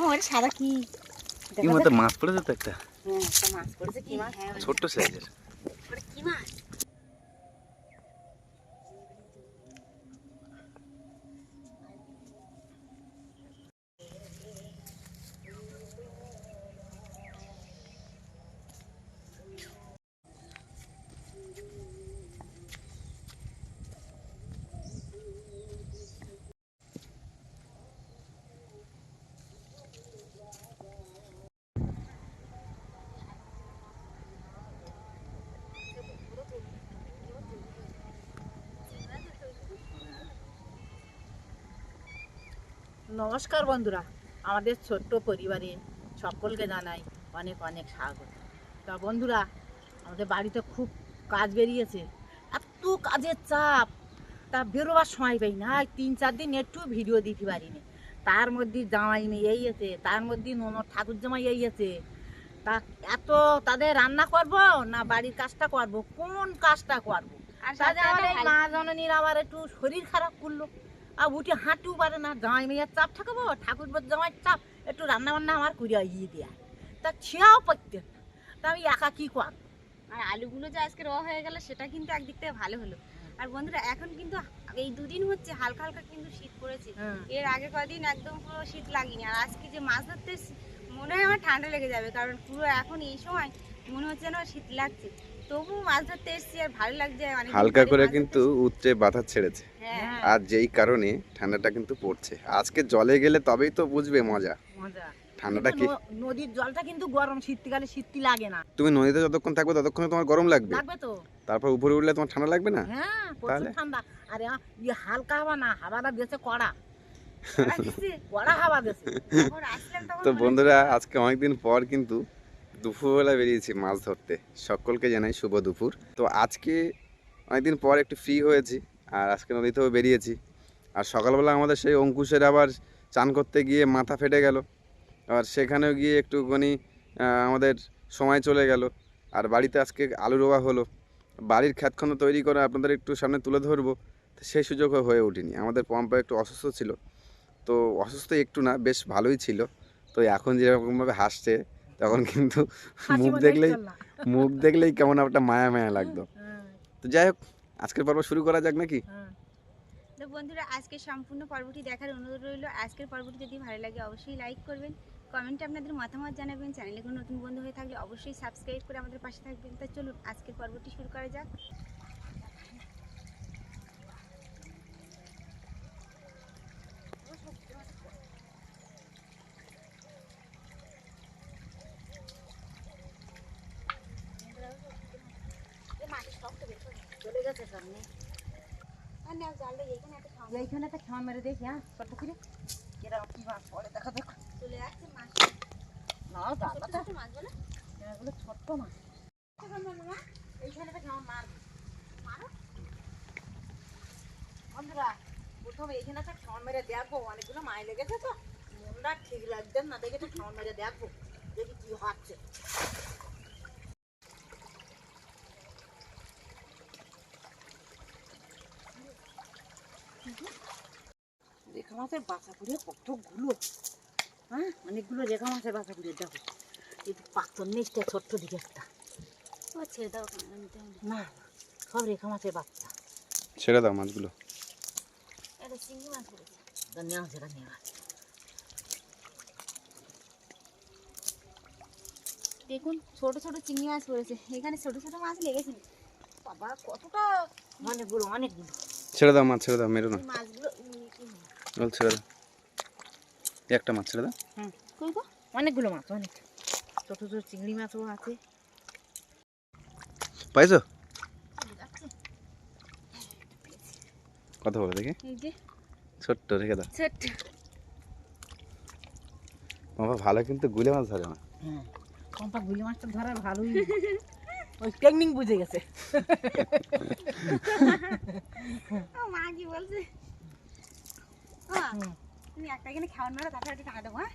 আমার সাদা কি? কি মতো মাছ পড়েছে তো একটা। হ্যাঁ ছোট্ট সাইজের নমস্কার বন্ধুরা। আমাদের ছোট্ট পরিবারে সকলকে জানাই অনেক অনেক স্বাগত। তা বন্ধুরা আমাদের বাড়িতে খুব কাজ বেরিয়েছে। এত কাজের চাপ। তা বেরোবার সময় পাই না। তিন চার দিন একটু ভিডিও দিতে পারিনি। তার মধ্যে জামাই মেয়ে এই আছে তার মধ্যে ননদ ঠাকুর জামাই এই আছে। তা এত তাদের রান্না করব না বাড়ির কাজটা করব? কোন কাজটা করব? তাদের আবার মা জননীর আবার একটু শরীর খারাপ করল। আর উঠে হাঁটু পারে না জামাই মেয়ের চাপ ঠাকুর জামাই চাপ একটু রান্না বান্না আমার করিয়া ইয়ে দেয়া। তা ছেঁয়াও পড়তে না। তা আমি একা কি কর আর আলুগুলো যে আজকে রওয়া হয়ে গেল সেটা কিন্তু একদিক থেকে ভালো হলো। আর বন্ধুরা এখন কিন্তু এই দুদিন হচ্ছে হালকা হালকা কিন্তু শীত পড়েছে। এর আগে কদিন একদম পুরো শীত লাগেনি। আর আজকে যে মাছ ধরতে এসেছি, মনে হয় আমার ঠান্ডা লেগে যাবে কারণ পুরো এখন এই সময় মনে হচ্ছে না শীত লাগছে। তবু মাছ ধরতে এসেছি আর ভালো লাগছে। অনেক হালকা করে কিন্তু উত্তরে বাতাস ছেড়েছে। হ্যাঁ আর যেই কারণে ঠান্ডাটা কিন্তু পড়ছে। আজকে জলে গেলে তবেই তো বুঝবে মজা। মজা। ঠান্ডাটা কি? কিন্তু নদীর জলটা কিন্তু গরম শীতকালে শীতটি লাগে না। তুমি নদীতে যতক্ষণ থাকবে ততক্ষণ তোমার গরম লাগবে? লাগবে তো। তারপর উপরে উঠলে তোমার ঠান্ডা লাগবে না? হ্যাঁ প্রচুর ঠান্ডা। আরে আ, ইয়ে হালকা হাওয়া না হাওয়াটা দিয়েছে কড়া। তো বন্ধুরা আজকে অনেকদিন পর কিন্তু দুপুরবেলা বেরিয়েছি মাছ ধরতে। সকলকে জানাই শুভ দুপুর। তো আজকে অনেকদিন পর একটু ফ্রি হয়েছি। আর আজকে নদীতেও বেরিয়েছি। আর সকালবেলা আমাদের সেই অঙ্কুশের আবার চান করতে গিয়ে মাথা ফেটে গেল। আবার সেখানেও গিয়ে একটুখানি আমাদের সময় চলে গেল। আর বাড়িতে আজকে আলু রোয়া হলো। বাড়ির খ্যাতখন্দ তৈরি করে আপনাদের একটু সামনে তুলে ধরবো। তো সেই সুযোগও হয়ে ওঠেনি। আমাদের পম্পা একটু অসুস্থ ছিল। তো অসুস্থ একটু না বেশ ভালোই ছিল। তো এখন যেরকমভাবে হাসছে তখন কিন্তু মুখ দেখলেই মুখ দেখলেই কেমন একটা মায়া মায়া লাগতো। হ্যাঁ, তো যাই হোক আজকের পর্ব শুরু করা যাক নাকি? হ্যাঁ। তো বন্ধুরা আজকে সম্পূর্ণ পর্বটি দেখার অনুরোধ রইল। আজকের পর্বটি যদি ভালো লাগে, অবশ্যই লাইক করবেন। কমেন্টে আপনাদের মতামত জানাবেন। চ্যানেলে কোনো নতুন বন্ধু হয়ে থাকলে অবশ্যই সাবস্ক্রাইব করে আমাদের পাশে থাকবেন। তা চলুন, আজকের পর্বটি শুরু করা যাক। চলে গেছে সামনে আর নাও জালটা এইখানে একটা খাওয়া এইখানে একটা খাওয়া মেরে দেখি হ্যাঁ ছোট্ট করে এরকম কি মাছ পড়ে দেখা দেখো চলে আসছে মাছ না ছোট জানলাটা ছোট মাছ বলে এগুলো ছোট্ট মাছ এইখানে একটা কেমন মার মারো বন্ধুরা প্রথমে এইখানে একটা খাওয়ান মেরে দেখব অনেকগুলো মাই লেগেছে তো মনটা ঠিক লাগছে না দেখে একটা খাওয়ান মেরে দেখব দেখি কি হচ্ছে মাছের বাসা করে কতগুলো? হ্যাঁ অনেকগুলো রেখা মাছের বাসা করে দেখো। এই পাথর নিচটা ছোট্ট দিকে একটা। ছেড়ে দাও না সব রেখা মাছের বাচ্চা। ছেড়ে দাও মাছগুলো। এটা চিংড়ি মাছ তা নেওয়া সেটা দেখুন ছোট ছোট চিংড়ি মাছ পড়েছে এখানে ছোট ছোট মাছ লেগেছে। বাবা কতটা অনেকগুলো অনেকগুলো। ছেড়ে দাও মাছ ছেড়ে দাও মেরো না। মাছগুলো বল। ছেড়ে দাও একটা মাছ ছেড়ে দাও। গো? অনেকগুলো মাছ অনেক। ছোট ছোট চিংড়ি মাছও আছে। পাইছো? কথা বলে দেখি। ছোট্ট রেখে দাও। ছোট্ট। বাবা ভালো কিন্তু গুলে মাছ ধরে না। হ্যাঁ। কম্পা গুলি মাছটা ধরার ভালোই ওই টেকনিক বুঝে গেছে। মা কি বলছে? হুম। তুমি একটা এখানে খাওয়ান মারো তারপর একটা টাকা দেবো হ্যাঁ?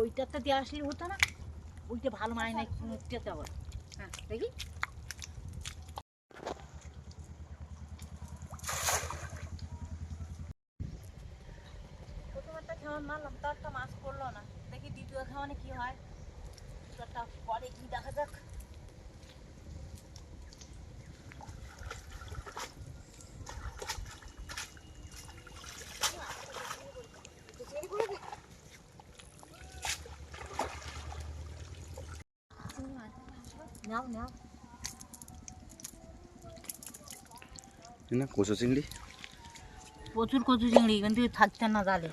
ওইটাতে দিয়ে আসলে হতো না। ওইটা ভালো নাই ওইটাতে আবার হ্যাঁ দেখি। প্রথম একটা খাওয়ান মারলাম মাছ পড়ল না। দেখি দ্বিতীয় খাওয়ানে কি হয়। পরে কি দেখা যাক। নাও নাও। না কচু চিংড়ি? প্রচুর কচু চিংড়ি কিন্তু থাকছে না জালে।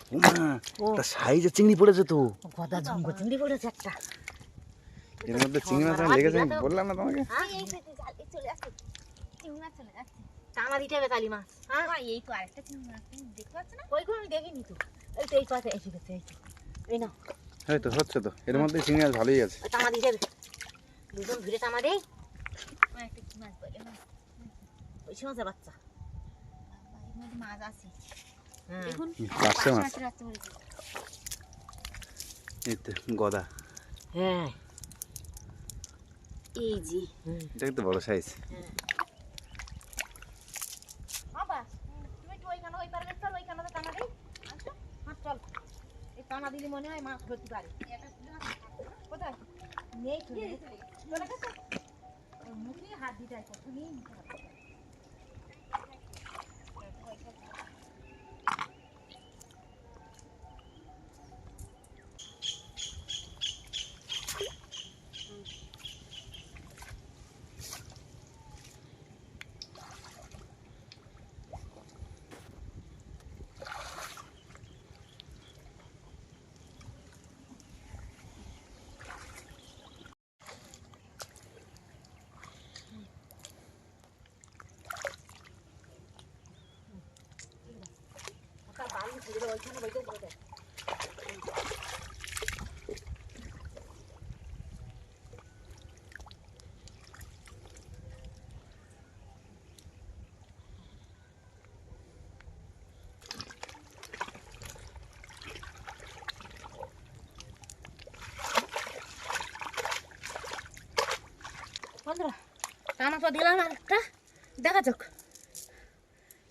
ও সাইজের চিংড়ি পড়েছে তো। গদা চিংড়ি পড়েছে একটা। এর মধ্যে চিংড়ি মাছ লেগেছে বললাম না তোমাকে। হ্যাঁ এই তো, এই তো, জাল, এই চলে আসছে। চিংড়ি মাছ চলে যাচ্ছে টানা দিতে হবে কালি মাছ। হ্যাঁ। এই তো আরেকটা চিংড়ি মাছ দেখতে পাচ্ছ না? ওই আমি দেখিনি তো। এই তো এই পাশে এসে গেছে এই তো এই না হয়তো হচ্ছে তো। এর মধ্যে চিংড়ি মাছ ভালোই আছে। টানা দিতে হবে। দুজন ধরে টানা দেই। একটা কি মাছ বলে ওই সময় বাচ্চা বাবা, এর মধ্যে মাছ আছে হ্যাঁ দেখুন তো গদা। হ্যাঁ। এই যে। এটা কিন্তু বড় সাইজ বাবা তুমি একটু ওইখানে ওই পারে চল ওইখানে তো টানা দেই। আচ্ছা চল। এই টানা দিলে মনে হয় মাছ ধরতে পারে। কোথায়? নেই চলে গেছে চলে গেছে? মুখে হাত দিতে হয় নিতে হবে। বালি ছেড়ে দাও, ওইখানে বইতে বইতে। বন্ধুরা টানা তো দিলাম আর একটা দেখা যাক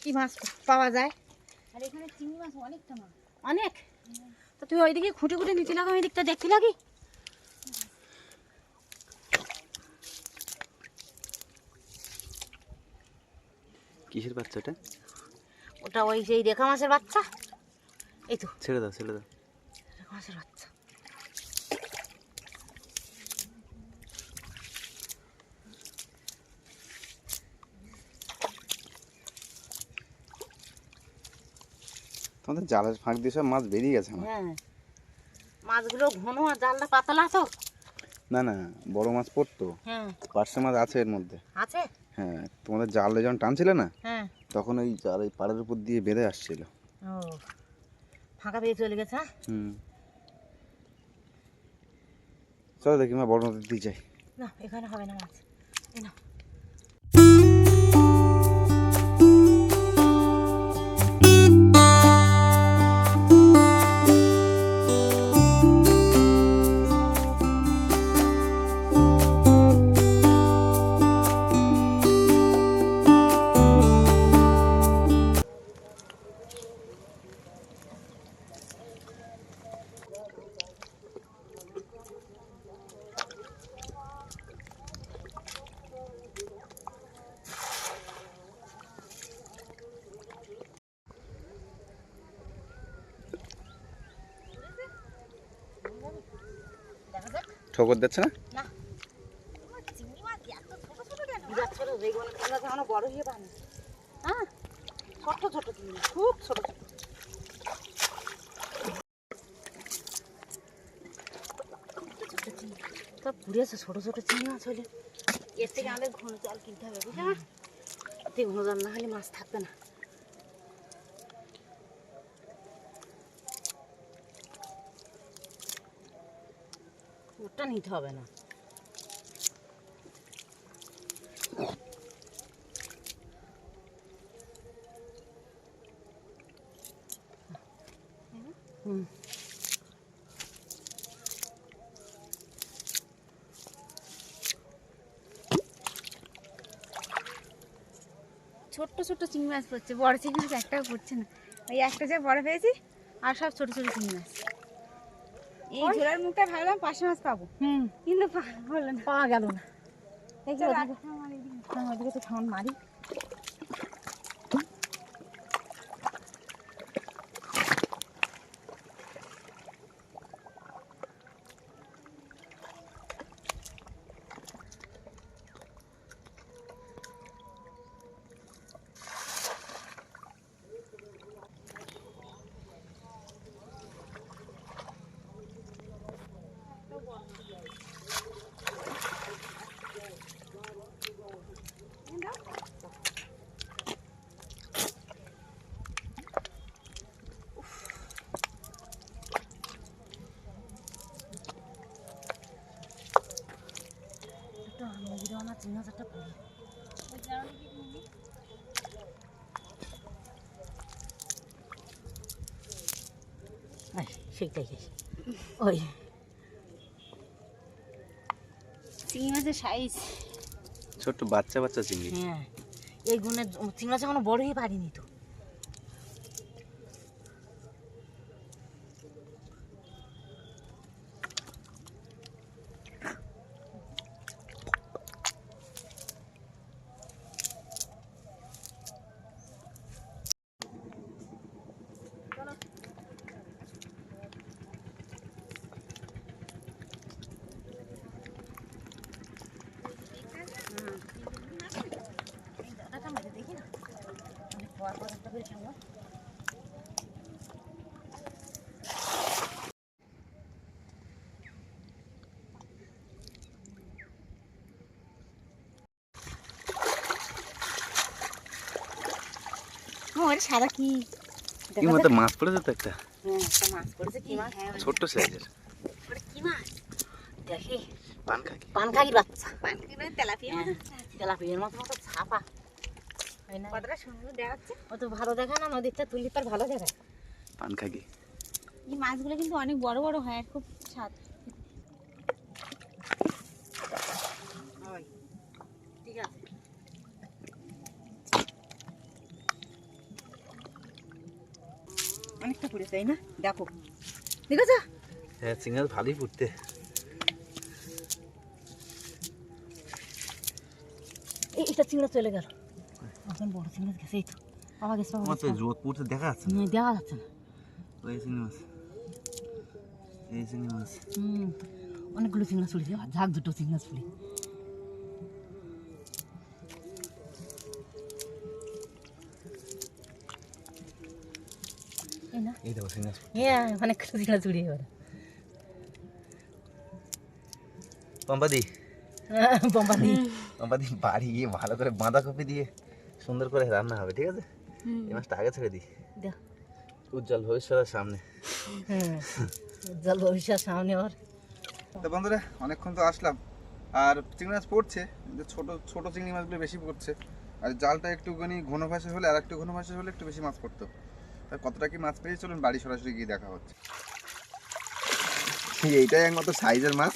কি মাছ পাওয়া যায় আর এখানে চিংড়ি মাছ অনেকটা মাছ। অনেক? তো তুই ওইদিকে খুঁটে খুঁটে নিচে লাগা ওই দিকটা দেখতে লাগি। কিসের বাচ্চা এটা? ওটা ওই সেই রেখা মাছের বাচ্চা। এই তো। ছেড়ে দাও ছেড়ে দাও। রেখা মাছের বাচ্চা। তোমাদের জালের ফাঁক দিয়ে সব মাছ বেরিয়ে গেছে আমার। হ্যাঁ। মাছগুলো ঘন আর জালটা পাতলা তো। না না বড় মাছ পড়তো। হ্যাঁ। পার্শে মাছ আছে এর মধ্যে। আছে? হ্যাঁ তোমাদের জালে যখন টানছিলে না হ্যাঁ। তখন ওই জাল ওই পাড়ের উপর দিয়ে বেঁধে আসছিল। ও ফাঁকা পেয়ে চলে গেছে হ্যাঁ? হুম। চলো দেখি মা বড় নদীর দিয়ে যাই। না এখানে হবে না মাছ। এই না ছোট ছোট চিংড়ি খুব ছোট ছোট। তো পুড়িয়েছে ছোট ছোট চিংড়ি মাছ হলে। এর থেকে আমাদের ঘন জাল কিনতে হবে বুঝলে এতে ঘন জাল না হলে মাছ থাকবে না। ওটা নিতে হবে না। ছোট্ট ছোট্ট চিংড়ি মাছ পড়ছে, বড় চিংড়ি মাছ একটাও পড়ছে না। ওই একটা যে বড় পেয়েছি, আর সব ছোট ছোট চিংড়ি মাছ। এই ঝোলার মুখটা ভাবলাম পাশে মাছ পাবো। হুম। কিন্তু পাওয়া গেল না। এই যে আমার এদিকে। হ্যাঁ, তো মারি একটা নদীর আমার তিন হাজারটা পড়ে সেইটাই ওই চিংড়ি মাছের সাইজ ছোট্ট বাচ্চা বাচ্চা চিংড়ি। হ্যাঁ এই গুণের চিংড়া যখন হয়ে পারিনি তো। একটা ওর সারা কি? কি মতো মাছ পড়েছে তো একটা? হ্যাঁ মাছ পড়েছে কি মাছ? ছোট্ট সাইজের কি মাছ? দেখি। পান খাকি। বাচ্চা। নয় তেলাপিয়া। হ্যাঁ তেলাপিয়ার মতো মতো ছাপা। কতটা সুন্দর দেখাচ্ছে। অত ভালো দেখা না নদীরটা তার ভালো পান এই মাছগুলো কিন্তু অনেক বড় বড় হয় খুব স্বাদ। ওই ঠিক আছে। অনেকটা পড়েছে তাই না? দেখো। দেখেছ? হ্যাঁ চিংড়ি ভালোই এই এটা চিংড়া চলে গেল। এখন বড় চিংড়া গেছে এই তো বাবা গেছে বাবা আমার তো গেছে রোদ পড়তে দেখা যাচ্ছে হুম, দেখা যাচ্ছে না ওই চিংড়ি মাছ এই চিংড়ি মাছ হুম অনেকগুলো চিংড়া চলে যাবে ঝাঁক দুটো চিংড়া চলে এই না এই দেখো চিংড়ি মাছ হ্যাঁ অনেকগুলো চিংড়া চুরি এবার পম্পাদি বোম্বাদি পম্পাদি বাড়ি গিয়ে ভালো করে বাঁধাকপি দিয়ে সুন্দর করে রান্না হবে ঠিক আছে? এই মাছটা আগে ছেড়ে দিই। দেখ উজ্জ্বল ভবিষ্যতের সামনে। হ্যাঁ জল ভবিষ্যৎ সামনে ওর। তো বন্ধুরা অনেকক্ষণ তো আসলাম। আর চিংড়ি মাছ পড়ছে কিন্তু ছোট ছোট চিংড়ি মাছগুলো বেশি পড়ছে। আর জালটা একটুখানি ঘন ভাষা হলে আর একটু ঘন ভাষা হলে একটু বেশি মাছ পড়তো। তা কতটা কি মাছ পেয়ে চলুন বাড়ি সরাসরি গিয়ে দেখা হচ্ছে। এইটাই একমাত্র সাইজের মাছ।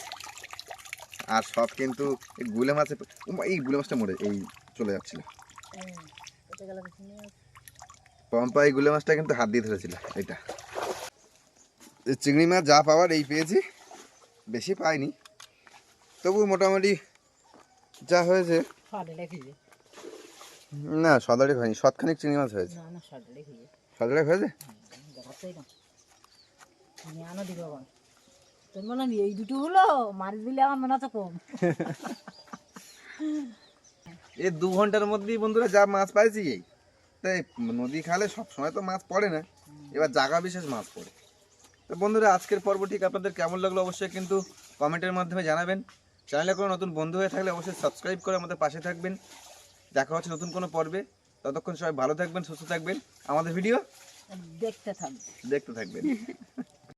আর সব কিন্তু এই গুলে মাছে এই গুলে মাছটা মরে এই চলে যাচ্ছিল। পম্পা এই গুলে মাছটা কিন্তু হাত দিয়ে ধরেছিল এটা। এই চিংড়ি মাছ যা পাওয়ার এই পেয়েছি বেশি পাইনি। তবু মোটামুটি যা হয়েছে। না সদারে হয়নি সৎখানিক চিংড়ি মাছ হয়েছে। সদারে হয়েছে? মনে হয় এই দুটো হলো মারি দিলে আমার মনে হচ্ছে কম। এই দু ঘণ্টার মধ্যেই বন্ধুরা যা মাছ পাইছি এই। তাই নদী খালে সব সময় তো মাছ পড়ে না। এবার জায়গা বিশেষ মাছ পড়ে। তো বন্ধুরা আজকের পর্ব ঠিক আপনাদের কেমন লাগল অবশ্যই কিন্তু কমেন্টের মাধ্যমে জানাবেন। চ্যানেলে কোনো নতুন বন্ধু হয়ে থাকলে অবশ্যই সাবস্ক্রাইব করে আমাদের পাশে থাকবেন। দেখা হচ্ছে নতুন কোনো পর্বে। ততক্ষণ সবাই ভালো থাকবেন সুস্থ থাকবেন। আমাদের ভিডিও দেখতে থাকবে দেখতে থাকবেন।